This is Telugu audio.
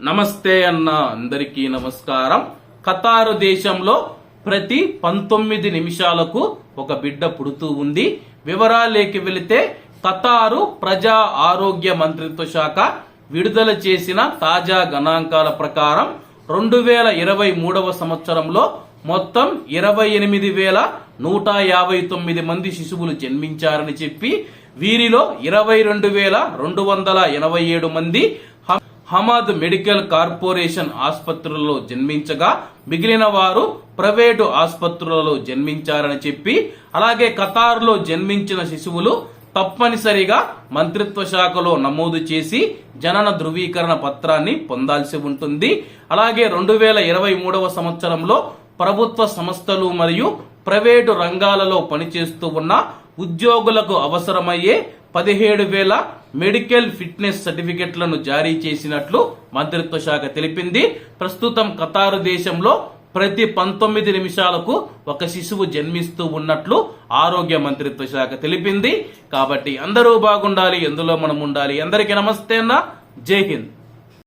నమస్తే అన్న అందరికీ నమస్కారం. ఖతారు దేశంలో ప్రతి పంతొమ్మిది నిమిషాలకు ఒక బిడ్డ పుడుతూ ఉంది. వివరాలేకి వెళితే ఖతారు ప్రజా ఆరోగ్య మంత్రిత్వ శాఖ విడుదల చేసిన తాజా గణాంకాల ప్రకారం రెండు వేల ఇరవై మూడవ సంవత్సరంలో మొత్తం ఇరవై ఎనిమిది వేల నూట యాభై తొమ్మిది మంది శిశువులు జన్మించారని చెప్పి వీరిలో ఇరవై రెండు వేల రెండు వందల ఎనభై ఏడు మంది హమద్ మెడికల్ కార్పొరేషన్ ఆసుపత్రులలో జన్మించగా మిగిలిన వారు ప్రైవేటు ఆసుపత్రులలో జన్మించారని చెప్పి అలాగే ఖతార్లో జన్మించిన శిశువులు తప్పనిసరిగా మంత్రిత్వ శాఖలో నమోదు చేసి జనన ధృవీకరణ పత్రాన్ని పొందాల్సి ఉంటుంది. అలాగే రెండు వేల ఇరవై మూడవ సంవత్సరంలో ప్రభుత్వ సంస్థలు మరియు ప్రైవేటు రంగాలలో పనిచేస్తూ ఉన్న ఉద్యోగులకు అవసరమయ్యే పదిహేడు వేల మెడికల్ ఫిట్నెస్ సర్టిఫికెట్లను జారీ చేసినట్లు మంత్రిత్వ శాఖ తెలిపింది. ప్రస్తుతం ఖతారు దేశంలో ప్రతి పంతొమ్మిది నిమిషాలకు ఒక శిశువు జన్మిస్తూ ఉన్నట్లు ఆరోగ్య మంత్రిత్వ శాఖ తెలిపింది. కాబట్టి అందరూ బాగుండాలి ఎందులో మనం ఉండాలి. అందరికీ నమస్తే అన్న. జై హింద్.